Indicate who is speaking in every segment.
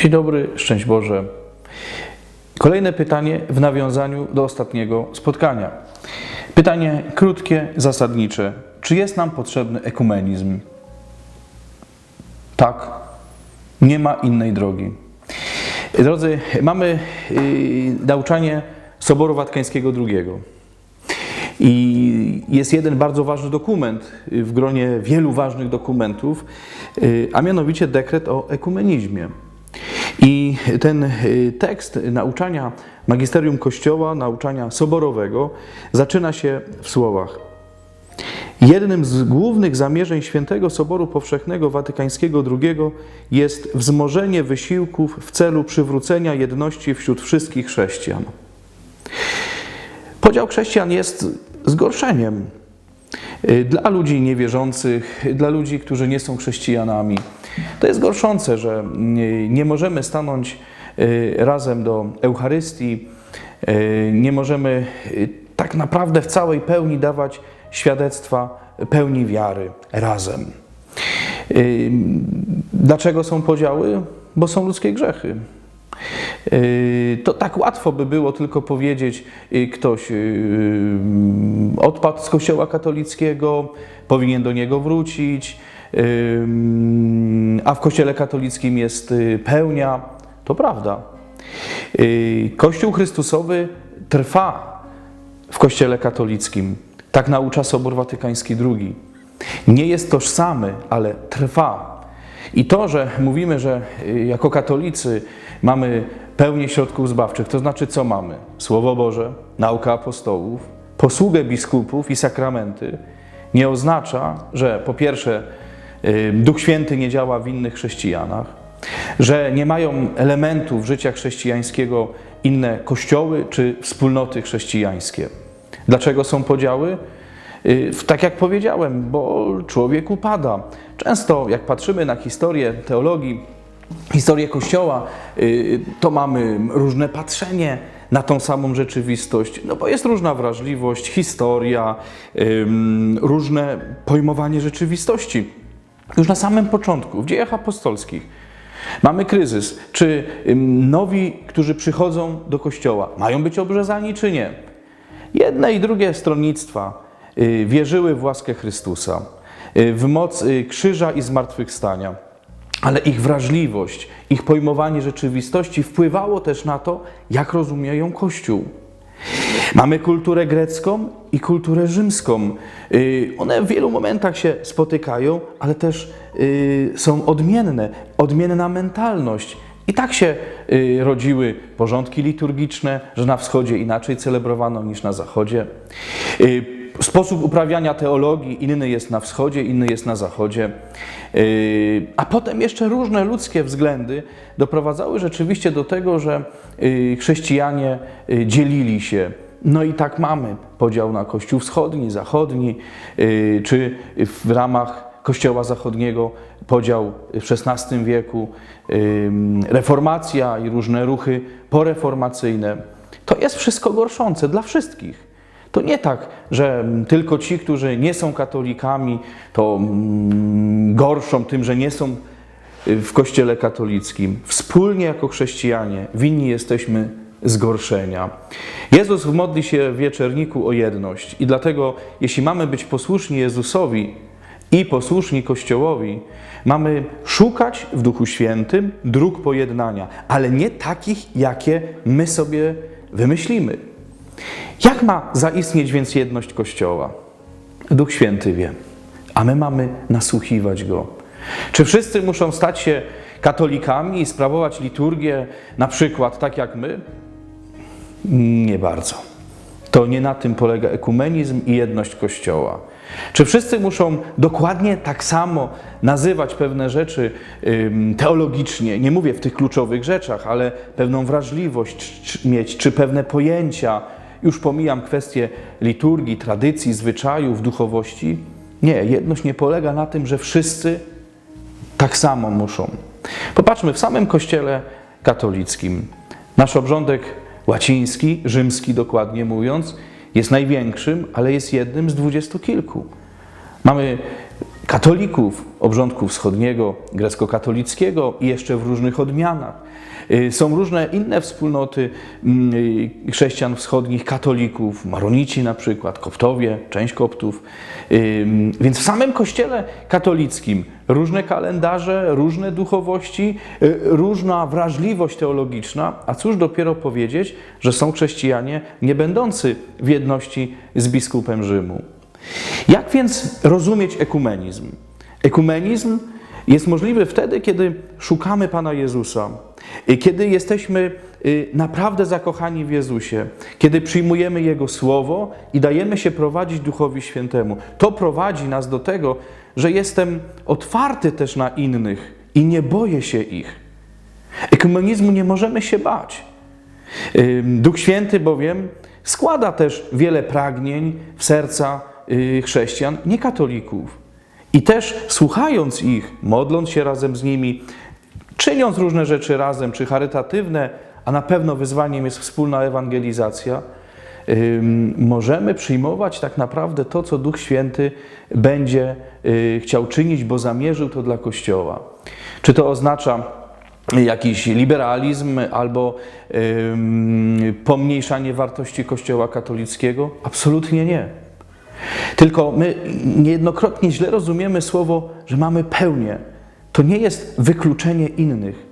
Speaker 1: Dzień dobry, szczęść Boże. Kolejne pytanie w nawiązaniu do ostatniego spotkania. Pytanie krótkie, zasadnicze. Czy jest nam potrzebny ekumenizm? Tak. Nie ma innej drogi. Drodzy, mamy yy, nauczanie Soboru Watykańskiego II. I jest jeden bardzo ważny dokument w gronie wielu ważnych dokumentów, yy, a mianowicie dekret o ekumenizmie. I ten y, tekst nauczania magisterium Kościoła, nauczania soborowego, zaczyna się w słowach. Jednym z głównych zamierzeń Świętego Soboru Powszechnego Watykańskiego II jest wzmożenie wysiłków w celu przywrócenia jedności wśród wszystkich chrześcijan. Podział chrześcijan jest zgorszeniem y, dla ludzi niewierzących, dla ludzi, którzy nie są chrześcijanami. To jest gorszące, że nie, możemy stanąć y, razem do Eucharystii, y, nie możemy y, tak naprawdę w całej pełni dawać świadectwa pełni wiary razem. Dlaczego są podziały? Bo są ludzkie grzechy. To tak łatwo by było tylko powiedzieć, ktoś odpadł z Kościoła katolickiego, powinien do niego wrócić, a w Kościele katolickim jest y, pełnia. To prawda. Y, Kościół Chrystusowy trwa w Kościele katolickim. Tak naucza Sobór Watykański II. Nie jest tożsamy, ale trwa. I to, że mówimy, że y, jako katolicy mamy pełnię środków zbawczych, to znaczy co mamy? Słowo Boże, nauka apostołów, posługę biskupów i sakramenty, nie oznacza, że po pierwsze Duch Święty nie działa w innych chrześcijanach, że nie mają elementów życia chrześcijańskiego inne kościoły czy wspólnoty chrześcijańskie. Dlaczego są podziały? Y, Tak jak powiedziałem, bo człowiek upada. Często, jak patrzymy na historię teologii, historię Kościoła, y, to mamy różne patrzenie na tą samą rzeczywistość, no bo jest różna wrażliwość, historia, różne pojmowanie rzeczywistości. Już na samym początku, w dziejach apostolskich, mamy kryzys. Czy nowi, którzy przychodzą do Kościoła, mają być obrzezani, czy nie? Jedne i drugie stronnictwa y, wierzyły w łaskę Chrystusa, y, w moc y, krzyża i zmartwychwstania, ale ich wrażliwość, ich pojmowanie rzeczywistości wpływało też na to, jak rozumieją Kościół. Mamy kulturę grecką i kulturę rzymską. Y, One w wielu momentach się spotykają, ale też y, są odmienne. Odmienna mentalność. I tak się y, rodziły porządki liturgiczne, że na wschodzie inaczej celebrowano niż na zachodzie. Sposób uprawiania teologii inny jest na wschodzie, inny jest na zachodzie. Y, A potem jeszcze różne ludzkie względy doprowadzały rzeczywiście do tego, że y, chrześcijanie y, dzielili się. No i tak mamy podział na Kościół wschodni, zachodni, czy w ramach Kościoła Zachodniego podział w XVI wieku, reformacja i różne ruchy poreformacyjne. To jest wszystko gorszące dla wszystkich. To nie tak, że tylko ci, którzy nie są katolikami, to mm, gorszą tym, że nie są w Kościele katolickim. Wspólnie jako chrześcijanie winni jesteśmy zgorszenia. Jezus modli się w wieczerniku o jedność i dlatego, jeśli mamy być posłuszni Jezusowi i posłuszni Kościołowi, mamy szukać w Duchu Świętym dróg pojednania, ale nie takich, jakie my sobie wymyślimy. Jak ma zaistnieć więc jedność Kościoła? Duch Święty wie, a my mamy nasłuchiwać Go. Czy wszyscy muszą stać się katolikami i sprawować liturgię, na przykład tak jak my? Nie bardzo. To nie na tym polega ekumenizm i jedność Kościoła. Czy wszyscy muszą dokładnie tak samo nazywać pewne rzeczy teologicznie? Nie mówię w tych kluczowych rzeczach, ale pewną wrażliwość mieć, czy pewne pojęcia. Już pomijam kwestie liturgii, tradycji, zwyczajów, duchowości. Nie, jedność nie polega na tym, że wszyscy tak samo muszą. Popatrzmy, w samym Kościele katolickim nasz obrządek łaciński, rzymski dokładnie mówiąc, jest największym, ale jest jednym z dwudziestu kilku. Mamy katolików obrządku wschodniego, grecko-katolickiego i jeszcze w różnych odmianach. Y, Są różne inne wspólnoty mm, y, chrześcijan wschodnich, katolików, maronici na przykład, koptowie, część koptów. Ym, Więc w samym kościele katolickim różne kalendarze, różne duchowości, y, różna wrażliwość teologiczna, a cóż dopiero powiedzieć, że są chrześcijanie nie będący w jedności z biskupem Rzymu. Jak więc rozumieć ekumenizm? Ekumenizm jest możliwy wtedy, kiedy szukamy Pana Jezusa, kiedy jesteśmy y, naprawdę zakochani w Jezusie, kiedy przyjmujemy Jego Słowo i dajemy się prowadzić Duchowi Świętemu. To prowadzi nas do tego, że jestem otwarty też na innych i nie boję się ich. Ekumenizmu nie możemy się bać. Duch Święty bowiem składa też wiele pragnień w serca chrześcijan, niekatolików. I też słuchając ich, modląc się razem z nimi, czyniąc różne rzeczy razem, czy charytatywne, a na pewno wyzwaniem jest wspólna ewangelizacja, możemy przyjmować tak naprawdę to, co Duch Święty będzie y, chciał czynić, bo zamierzył to dla Kościoła. Czy to oznacza jakiś liberalizm albo pomniejszanie wartości Kościoła katolickiego? Absolutnie nie. Tylko my niejednokrotnie źle rozumiemy słowo, że mamy pełnię. To nie jest wykluczenie innych,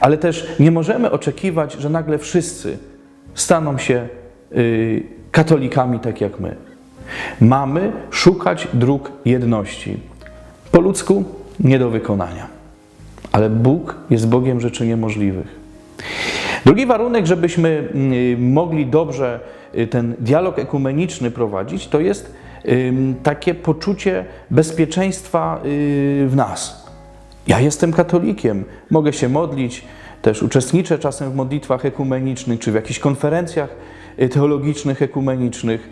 Speaker 1: ale też nie możemy oczekiwać, że nagle wszyscy staną się y, katolikami tak jak my. Mamy szukać dróg jedności. Po ludzku nie do wykonania, ale Bóg jest Bogiem rzeczy niemożliwych. Drugi warunek, żebyśmy y, mogli dobrze ten dialog ekumeniczny prowadzić, to jest takie poczucie bezpieczeństwa y, w nas. Ja jestem katolikiem, mogę się modlić, też uczestniczę czasem w modlitwach ekumenicznych czy w jakichś konferencjach y, teologicznych, ekumenicznych.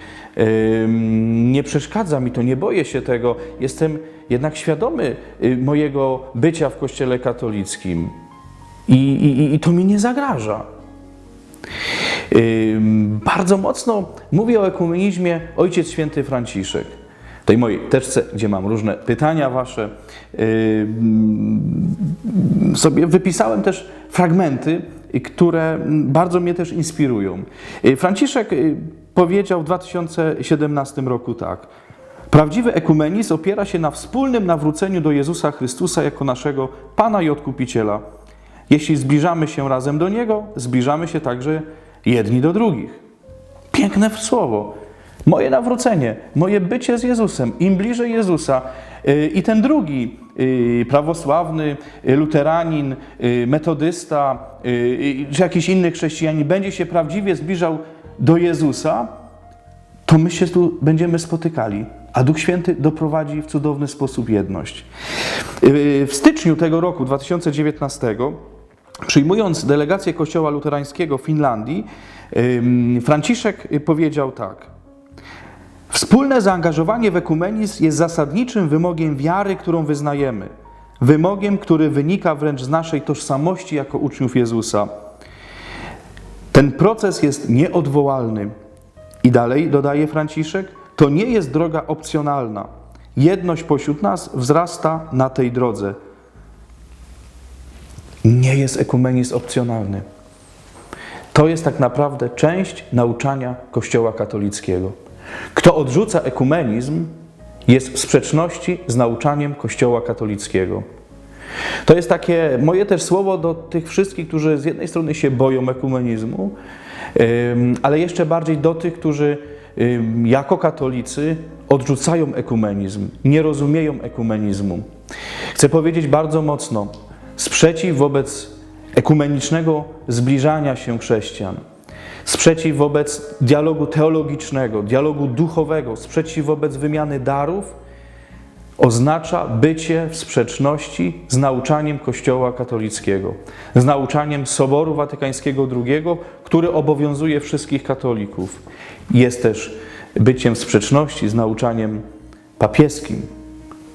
Speaker 1: Nie przeszkadza mi to, nie boję się tego. Jestem jednak świadomy y, mojego bycia w Kościele katolickim. I, i, I to mi nie zagraża. Bardzo mocno mówi o ekumenizmie Ojciec Święty Franciszek. W tej mojej teczce, gdzie mam różne pytania wasze, sobie wypisałem też fragmenty, które bardzo mnie też inspirują. Y, Franciszek y, powiedział w 2017 roku tak. Prawdziwy ekumenizm opiera się na wspólnym nawróceniu do Jezusa Chrystusa jako naszego Pana i Odkupiciela. Jeśli zbliżamy się razem do Niego, zbliżamy się także jedni do drugich. Piękne słowo. Moje nawrócenie, moje bycie z Jezusem, im bliżej Jezusa yy, i ten drugi, yy, prawosławny, yy, luteranin, metodysta, czy jakiś inny chrześcijanin będzie się prawdziwie zbliżał do Jezusa, to my się tu będziemy spotykali, a Duch Święty doprowadzi w cudowny sposób jedność. W styczniu tego roku, 2019, przyjmując delegację Kościoła Luterańskiego w Finlandii, Franciszek powiedział tak. Wspólne zaangażowanie w ekumenizm jest zasadniczym wymogiem wiary, którą wyznajemy. Wymogiem, który wynika wręcz z naszej tożsamości jako uczniów Jezusa. Ten proces jest nieodwołalny. I dalej dodaje Franciszek, to nie jest droga opcjonalna. Jedność pośród nas wzrasta na tej drodze. Nie jest ekumenizm opcjonalny. To jest tak naprawdę część nauczania Kościoła katolickiego. Kto odrzuca ekumenizm, jest w sprzeczności z nauczaniem Kościoła katolickiego. To jest takie moje też słowo do tych wszystkich, którzy z jednej strony się boją ekumenizmu, ale jeszcze bardziej do tych, którzy jako katolicy odrzucają ekumenizm, nie rozumieją ekumenizmu. Chcę powiedzieć bardzo mocno: sprzeciw wobec ekumenicznego zbliżania się chrześcijan, sprzeciw wobec dialogu teologicznego, dialogu duchowego, sprzeciw wobec wymiany darów oznacza bycie w sprzeczności z nauczaniem Kościoła katolickiego, z nauczaniem Soboru Watykańskiego II, który obowiązuje wszystkich katolików. Jest też byciem w sprzeczności z nauczaniem papieskim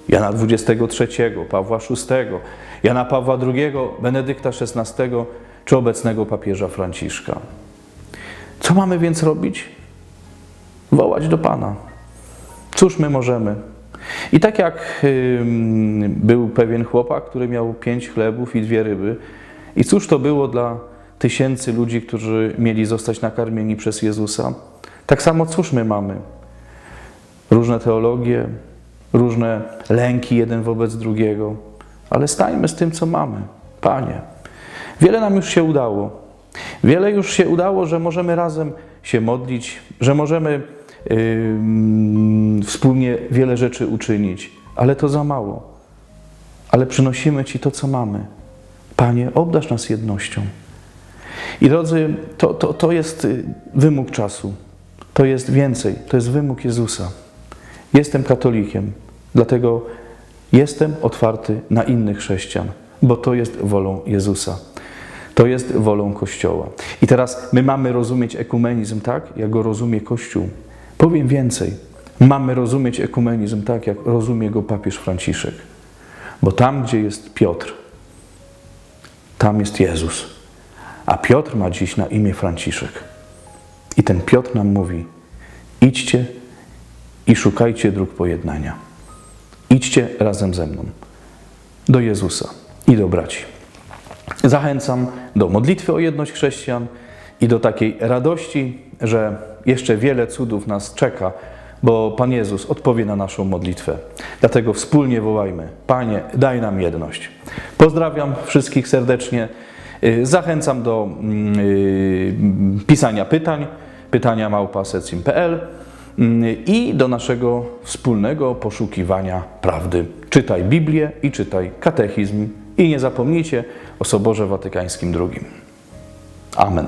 Speaker 1: Jana XXIII, Pawła VI, Jana Pawła II, Benedykta XVI czy obecnego papieża Franciszka. Co mamy więc robić? Wołać do Pana. Cóż my możemy? I tak jak był pewien chłopak, który miał pięć chlebów i dwie ryby, i cóż to było dla tysięcy ludzi, którzy mieli zostać nakarmieni przez Jezusa, tak samo cóż my mamy? Różne teologie, różne lęki jeden wobec drugiego, ale stańmy z tym, co mamy. Panie, wiele nam już się udało. Wiele już się udało, że możemy razem się modlić, że możemy ym, wspólnie wiele rzeczy uczynić, ale to za mało. Ale przynosimy Ci to, co mamy. Panie, obdasz nas jednością. I drodzy, to, to, to jest y, wymóg czasu. To jest więcej. To jest wymóg Jezusa. Jestem katolikiem, dlatego jestem otwarty na innych chrześcijan, bo to jest wolą Jezusa. To jest wolą Kościoła. I teraz my mamy rozumieć ekumenizm tak, jak go rozumie Kościół. Powiem więcej. Mamy rozumieć ekumenizm tak, jak rozumie go papież Franciszek. Bo tam, gdzie jest Piotr, tam jest Jezus. A Piotr ma dziś na imię Franciszek. I ten Piotr nam mówi: idźcie i szukajcie dróg pojednania. Idźcie razem ze mną do Jezusa i do braci. Zachęcam do modlitwy o jedność chrześcijan i do takiej radości, że jeszcze wiele cudów nas czeka, bo Pan Jezus odpowie na naszą modlitwę. Dlatego wspólnie wołajmy: Panie, daj nam jedność. Pozdrawiam wszystkich serdecznie. Y, Zachęcam do mm, y, pisania pytań, pytania małpa.secim.pl i do naszego wspólnego poszukiwania prawdy. Czytaj Biblię i czytaj katechizm i nie zapomnijcie o Soborze Watykańskim II. Amen.